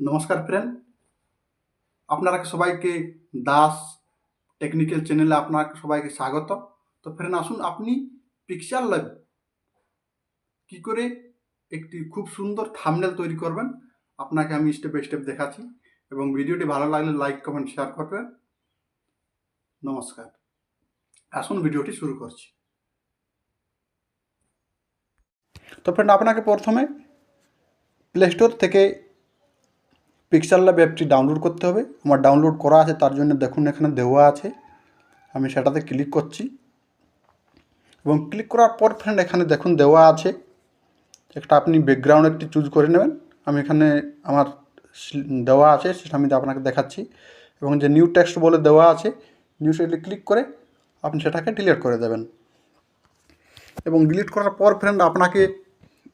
নমস্কার ফ্রেন্ড আপনারা সবাইকে দাস টেকনিক্যাল চ্যানেলে আপনার সবাইকে স্বাগত। তো ফ্রেন্ড আসুন আপনি পিকচার লাইভ কী করে একটি খুব সুন্দর থামনেল তৈরি করবেন, আপনাকে আমি স্টেপ বাই স্টেপ দেখাচ্ছি এবং ভিডিওটি ভালো লাগলে লাইক কমেন্ট শেয়ার করবেন। নমস্কার। আসুন ভিডিওটি শুরু করছি। তো ফ্রেন্ড আপনাকে প্রথমে প্লে স্টোর থেকে পিকচার ল্যাব অ্যাপটি ডাউনলোড করতে হবে। আমার ডাউনলোড করা আছে, তার জন্য দেখুন এখানে দেওয়া আছে। আমি সেটাতে ক্লিক করছি। এবং ক্লিক করার পর ফ্রেন্ড এখানে দেখুন দেওয়া আছে। একটা আপনি ব্যাকগ্রাউন্ড একটি চুজ করে নেবেন। আমি এখানে আমার দেওয়া আছে, সেটা আমি আপনাকে দেখাচ্ছি। এবং যে নিউ টেক্সট বলে দেওয়া আছে নিউ সেটি ক্লিক করে আপনি সেটাকে ডিলিট করে দেবেন। এবং ডিলিট করার পর ফ্রেন্ড আপনাকে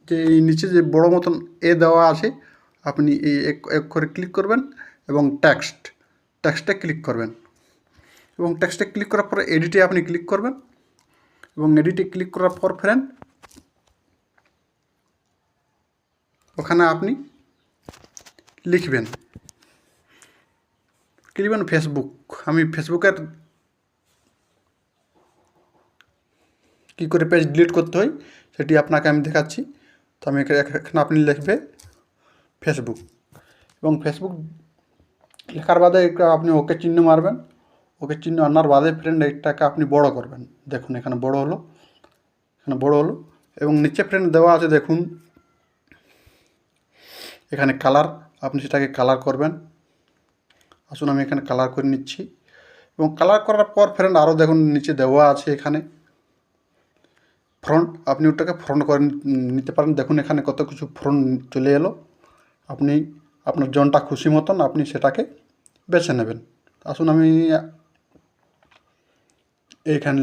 যে নিচে যে বড় মতন এ দেওয়া আছে আপনি এই এক করে ক্লিক করবেন এবং টেক্সট টেক্সটে ক্লিক করবেন। এবং টেক্সটে ক্লিক করার পরে এডিটে আপনি ক্লিক করবেন। এবং এডিটে ক্লিক করার পর ফ্রেন্ড ওখানে আপনি লিখবেন। লিখবেন ফেসবুক আমি ফেসবুকের কী করে পেজ ডিলিট করতে হয়, সেটি আপনাকে আমি দেখাচ্ছি। তো আমি এখানে আপনি লিখবে ফেসবুক এবং ফেসবুক লেখার বাদে একটা আপনি ওকে চিহ্ন মারবেন। ওকে চিহ্ন আনার বাদে ফ্রেন্ড এটাকে আপনি বড় করবেন। দেখুন, এখানে বড় হলো। এখানে বড় হলো। এবং নিচে ফ্রেন্ড দেওয়া আছে, দেখুন। এখানে কালার আপনি সেটাকে কালার করবেন। আসুন, আমি এখানে কালার করে নিচ্ছি। এবং কালার করার পর ফ্রেন্ড আরও দেখুন, নিচে দেওয়া আছে এখানে। ফ্রন্ট আপনি ওটাকে ফ্রন্ট করে নিতে পারেন। দেখুন, এখানে কত কিছু ফ্রন্ট চলে এলো। আপনি আপনার জনটা খুশি মতন আপনি সেটাকে বেছে নেবেন। আসুন আমি এইখানে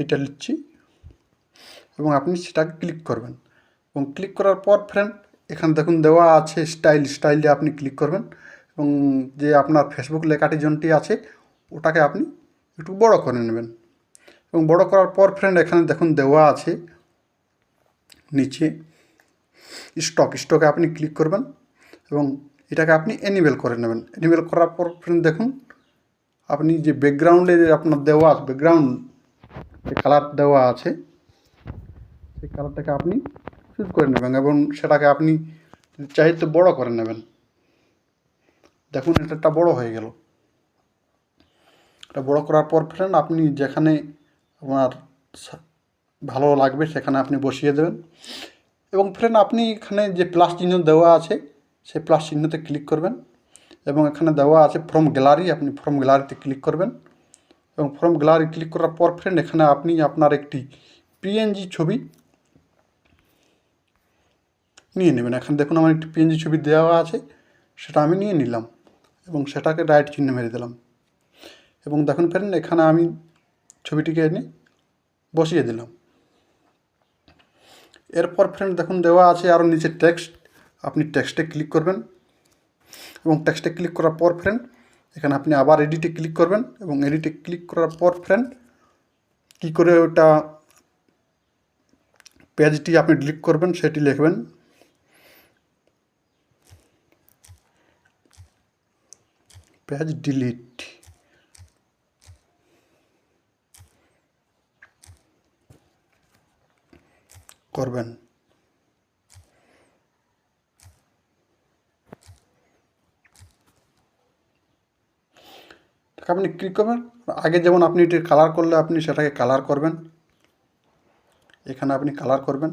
এইটা লিখছি এবং আপনি সেটাকে ক্লিক করবেন। এবং ক্লিক করার পর ফ্রেন্ড এখানে দেখুন দেওয়া আছে স্টাইল। স্টাইলে আপনি ক্লিক করবেন এবং যে আপনার ফেসবুক লেখাটি জনটি আছে, ওটাকে আপনি একটু বড় করে নেবেন। এবং বড় করার পর ফ্রেন্ড এখানে দেখুন দেওয়া আছে নিচে স্টক স্টকে আপনি ক্লিক করবেন। এবং এটাকে আপনি এনিবেল করে নেবেন। এনিবেল করার পর ফ্রেন্ড দেখুন, আপনি যে ব্যাকগ্রাউন্ডে যে আপনার দেওয়া আছে ব্যাকগ্রাউন্ড যে কালার দেওয়া আছে, সেই কালারটাকে আপনি চুজ করে নেবেন এবং সেটাকে আপনি চাই তো বড় করে নেবেন। দেখুন, এটা বড় হয়ে গেল। এটা বড় করার পর ফ্রেন্ড আপনি যেখানে আপনার ভালো লাগবে সেখানে আপনি বসিয়ে দেবেন। এবং ফ্রেন্ড আপনি এখানে যে প্লাস চিহ্ন দেওয়া আছে সেই প্লাস চিহ্নতে ক্লিক করবেন এবং এখানে দেওয়া আছে ফ্রম গ্যালারি আপনি ফ্রম গ্যালারিতে ক্লিক করবেন এবং ফ্রম গ্যালারি ক্লিক করার পর ফ্রেন্ড এখানে আপনি আপনার একটি পিএনজি ছবি নিয়ে নেবেন। এখানে দেখুন আমার একটি পিএনজি ছবি দেওয়া আছে, সেটা আমি নিয়ে নিলাম এবং সেটাকে রাইট চিহ্ন মেরে দিলাম। এবং দেখুন ফ্রেন্ড এখানে আমি ছবিটিকে এনে বসিয়ে দিলাম। এরপর ফ্রেন্ড দেখুন দেওয়া আছে আরও নিচে টেক্সট আপনি টেক্সটে ক্লিক করবেন এবং টেক্সটে ক্লিক করার পর ফ্রেন্ড এখানে আপনি আবার এডিটে ক্লিক করবেন এবং এডিটে ক্লিক করার পর ফ্রেন্ড কী করে ওটা পেজটি আপনি ডিলিট করবেন সেটি লিখবেন। পেজ ডিলিট করবেন। আপনি ক্লিক করবেন? আগে যেমন আপনি এটি কালার করলে আপনি সেটাকে কালার করবেন। এখানে আপনি কালার করবেন।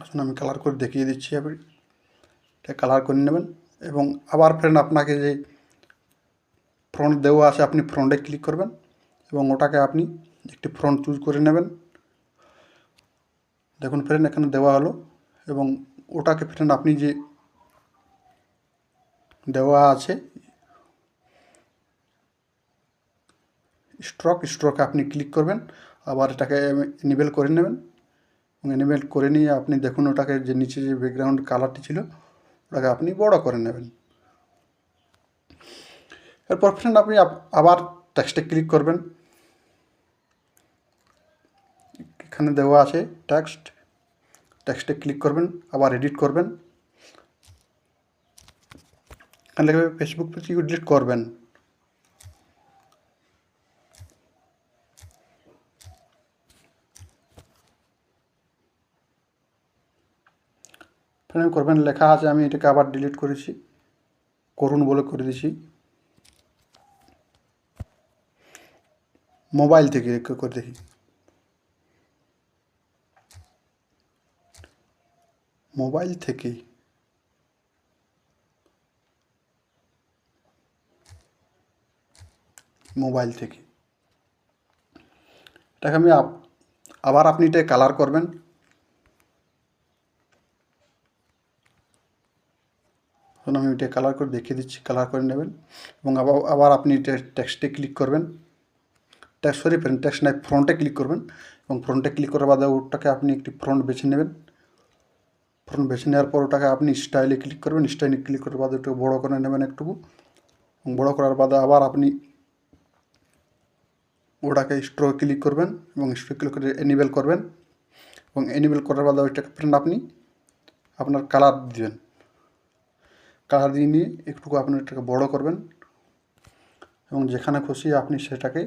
আসুন আমি কালার করে দেখিয়ে দিচ্ছি আপনি এটা কালার করে নেবেন এবং আবার ফ্রেন্ড আপনাকে যে ফ্রন্ট দেওয়া আছে আপনি ফ্রন্টে ক্লিক করবেন এবং ওটাকে আপনি একটি ফ্রন্ট চুজ করে নেবেন। দেখুন ফ্রেন্ড এখানে দেওয়া হলো এবং ওটাকে ফ্রেন্ড আপনি যে দেওয়া আছে স্ট্রক স্ট্রোকে আপনি ক্লিক করবেন, আবার এটাকে এনিবেল করে নেবেন। এনিবেল করে নিয়ে আপনি দেখুন ওটাকে যে নিচে যে ব্যাকগ্রাউন্ড কালারটি ছিল, ওটাকে আপনি বড় করে নেবেন। এরপর ফ্রেন্ড আপনি আবার টেক্সটে ক্লিক করবেন। এখানে দেওয়া আছে টেক্সট টেক্সটে ক্লিক করবেন, আবার এডিট করবেন। এখানে ফেসবুক পেজ ডিলিট করবেন। ফ্রেন্ড করবেন, লেখা আছে, আমি এটাকে আবার ডিলিট করেছি। করুন বলে করে দিছি। মোবাইল থেকে করে দেখি। মোবাইল থেকে মোবাইল থেকে। এটাকে আমি আবার আপনি এটা কালার করবেন। এখন আমি এটা কালার করে দেখিয়ে দিচ্ছি কালার করে নেবেন এবং আবার আবার আপনি এটা টেক্সটে ক্লিক করবেন। টেক্সট সরি ফ্রেন্ড টেক্সট নাই ফ্রন্টে ক্লিক করবেন এবং ফ্রন্টে ক্লিক করার বাদে ওটাকে আপনি একটি ফ্রন্ট বেছে নেবেন। ফ্রন্ট বেছে নেওয়ার পর ওটাকে আপনি স্টাইলে ক্লিক করবেন স্টাইলে ক্লিক করার বাদে একটু বড়ো করে নেবেন একটুকু এবং বড়ো করার বাদে আবার আপনি ওটাকে স্ট্রো ক্লিক করবেন এবং স্ট্রো ক্লিক করে এনেবেল করবেন এবং এনেবেল করার বাদে ওইটাকে ফ্রেন্ড আপনি, আপনার কালার দিবেন। কালার দিয়ে নিয়ে একটুকু আপনি এটাকে বড় করবেন এবং যেখানে খুশি আপনি সেটাকে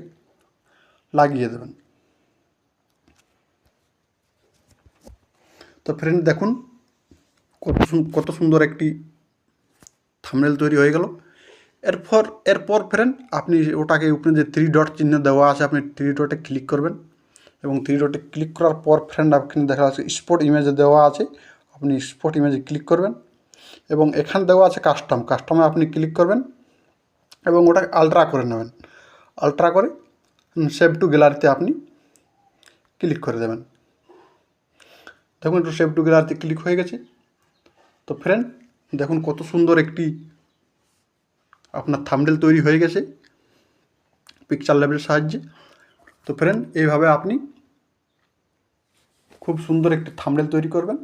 লাগিয়ে দেবেন। তো ফ্রেন্ড দেখুন, কত কত সুন্দর একটি থামনেল তৈরি হয়ে গেল। এরপর এরপর ফ্রেন্ড আপনি ওটাকে উপরে যে থ্রি ডট চিহ্ন দেওয়া আছে, আপনি থ্রি ডটে ক্লিক করবেন এবং থ্রি ডটে ক্লিক করার পর ফ্রেন্ড আপনি দেখা যাচ্ছে স্পট ইমেজে দেওয়া আছে। আপনি স্পট ইমেজে ক্লিক করবেন। এবং এখানে দেওয়া আছে কাস্টম কাস্টমে আপনি ক্লিক করবেন এবং ওটা আলট্রা করে নেবেন। আলট্রা করে সেভ টু গ্যালারিতে আপনি ক্লিক করে দেবেন। দেখুন একটু সেভ টু গ্যালারিতে ক্লিক হয়ে গেছে। তো ফ্রেন্ড দেখুন কত সুন্দর একটি আপনার থামডেল তৈরি হয়ে গেছে পিকচার লেভেলের সাহায্যে। তো ফ্রেন্ড এইভাবে আপনি খুব সুন্দর একটি থামডেল তৈরি করবেন।